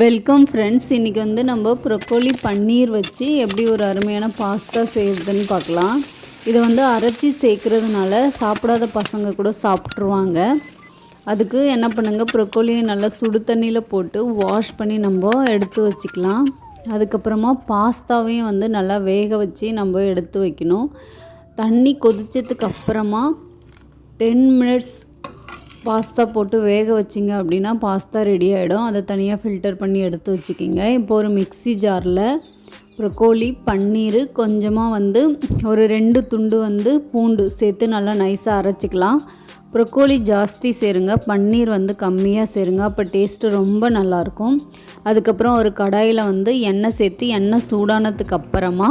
Welcome friends இன்றைக்கி வந்து நம்ம ப்ரொக்கோலி பன்னீர் வச்சு எப்படி ஒரு அருமையான பாஸ்தா செய்கிறதுன்னு பார்க்கலாம். இதை வந்து அரைச்சி சேர்க்குறதுனால சாப்பிடாத பசங்க கூட சாப்பிட்ருவாங்க அதுக்கு என்ன பண்ணுங்க ப்ரொக்கோலியை நல்லா சுடு தண்ணியில் போட்டு வாஷ் பண்ணி நம்ம எடுத்து வச்சுக்கலாம். அதுக்கப்புறமா பாஸ்தாவையும் வந்து நல்லா வேக வச்சு நம்ம எடுத்து வைக்கணும். தண்ணி கொதிச்சதுக்கு அப்புறமா டென் மினிட்ஸ் பாஸ்தா போட்டு வேக வச்சிங்க அப்படின்னா பாஸ்தா ரெடி ஆகிடும் அதை தனியாக ஃபில்டர் பண்ணி எடுத்து வச்சுக்கிங்க. இப்போ ஒரு மிக்ஸி ஜாரில் ப்ரொக்கோலி பன்னீர் கொஞ்சமாக வந்து ஒரு ரெண்டு துண்டு வந்து பூண்டு சேர்த்து நல்லா நைஸாக அரைச்சிக்கலாம். ப்ரொக்கோலி ஜாஸ்தி சேருங்க. பன்னீர் வந்து கம்மியாக சேருங்க. அப்போ டேஸ்ட்டு ரொம்ப நல்லாயிருக்கும் அதுக்கப்புறம் ஒரு கடாயில் வந்து எண்ணெய் சேர்த்து எண்ணெய் சூடானதுக்கு அப்புறமா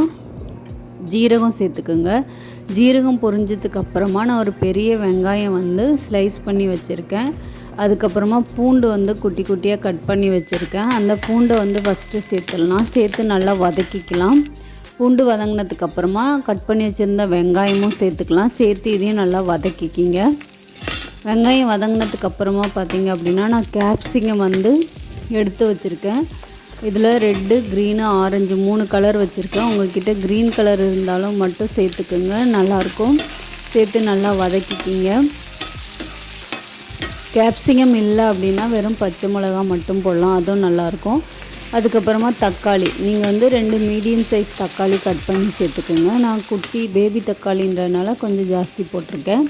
ஜீரகம் சேர்த்துக்குங்க. ஜீரகம் பொரிஞ்சதுக்கு அப்புறமா நான் ஒரு பெரிய வெங்காயம் வந்து ஸ்லைஸ் பண்ணி வச்சுருக்கேன். அதுக்கப்புறமா பூண்டு வந்து குட்டி குட்டியாக கட் பண்ணி வச்சுருக்கேன். அந்த பூண்டை வந்து ஃபஸ்ட்டு சேர்த்துடலாம். சேர்த்து நல்லா வதக்கிக்கலாம். பூண்டு வதங்கினதுக்கப்புறமா கட் பண்ணி வச்சுருந்த வெங்காயமும் சேர்த்துக்கலாம். சேர்த்து இதையும் நல்லா வதக்கிக்கிங்க. வெங்காயம் வதங்கினதுக்கப்புறமா பார்த்திங்க பார்த்தீங்க அப்படின்னா நான் கேப்சிகம் வந்து எடுத்து வச்சுருக்கேன். இதில் ரெட்டு க்ரீனு ஆரஞ்சு மூணு கலர் வச்சுருக்கேன். உங்கள்கிட்ட க்ரீன் கலர் இருந்தாலும் மட்டும் சேர்த்துக்குங்க. நல்லாயிருக்கும். சேர்த்து நல்லா வதக்கிக்கிங்க. கேப்சிகம் இல்லை அப்படின்னா வெறும் பச்சை மிளகா மட்டும் போடலாம். அதுவும் நல்லாயிருக்கும். அதுக்கப்புறமா தக்காளி. நீங்கள் வந்து ரெண்டு மீடியம் சைஸ் தக்காளி கட் பண்ணி சேர்த்துக்குங்க. நான் குட்டி பேபி தக்காளின்றனால கொஞ்சம் ஜாஸ்தி போட்டிருக்கேன்.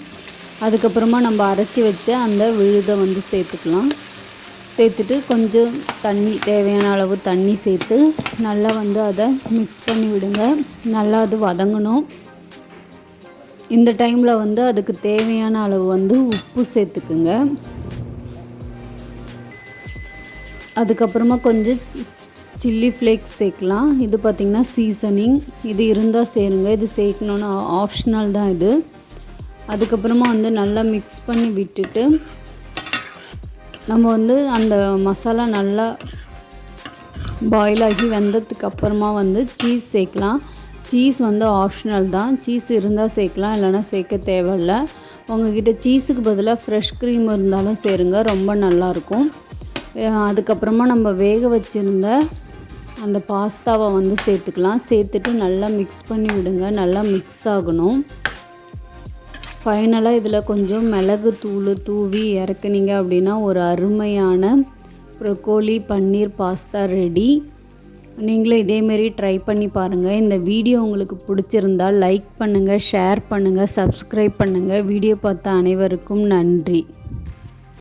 அதுக்கப்புறமா நம்ம அரைச்சி வச்ச அந்த விழுதை வந்து சேர்த்துக்கலாம். சேர்த்துட்டு கொஞ்சம் தண்ணி தேவையான அளவு தண்ணி சேர்த்து நல்லா வந்து அதை மிக்ஸ் பண்ணி விடுங்க. நல்லா அது வதங்கணும். இந்த டைமில் வந்து அதுக்கு தேவையான அளவு வந்து உப்பு சேர்த்துக்குங்க. அதுக்கப்புறமா கொஞ்சம் சில்லி ஃப்ளேக்ஸ் சேர்க்கலாம். இது பார்த்திங்கன்னா சீசனிங் இது இருந்தால் சேருங்க. இது சேர்க்கணுன்னு ஆப்ஷனல் தான் இது. அதுக்கப்புறமா வந்து நல்லா மிக்ஸ் பண்ணி விட்டுட்டு நம்ம வந்து அந்த மசாலா நல்லா பாயில் ஆகி வெந்ததுக்கு அப்புறமா வந்து சீஸ் சேர்க்கலாம். சீஸ் வந்து ஆப்ஷனல் தான். சீஸ் இருந்தால் சேர்க்கலாம் இல்லைனா சேர்க்க தேவையில்ல. உங்ககிட்ட சீஸுக்கு பதிலாக ஃப்ரெஷ் க்ரீம் இருந்தாலும் சேருங்க ரொம்ப நல்லாயிருக்கும் அதுக்கப்புறமா நம்ம வேக வச்சுருந்த அந்த பாஸ்தாவை வந்து சேர்த்துக்கலாம். சேர்த்துட்டு நல்லா மிக்ஸ் பண்ணி விடுங்க நல்லா மிக்ஸ் ஆகணும். ஃபைனலாக இதில் கொஞ்சம் மிளகு தூள் தூவி இறக்குனீங்க அப்படின்னா ஒரு அருமையான ப்ரொக்கோலி பன்னீர் பாஸ்தா ரெடி நீங்களும் இதேமாரி ட்ரை பண்ணி பாருங்கள் இந்த வீடியோ உங்களுக்கு பிடிச்சிருந்தால் லைக் பண்ணுங்கள் ஷேர் பண்ணுங்கள் சப்ஸ்கிரைப் பண்ணுங்கள் வீடியோ பார்த்த அனைவருக்கும் நன்றி.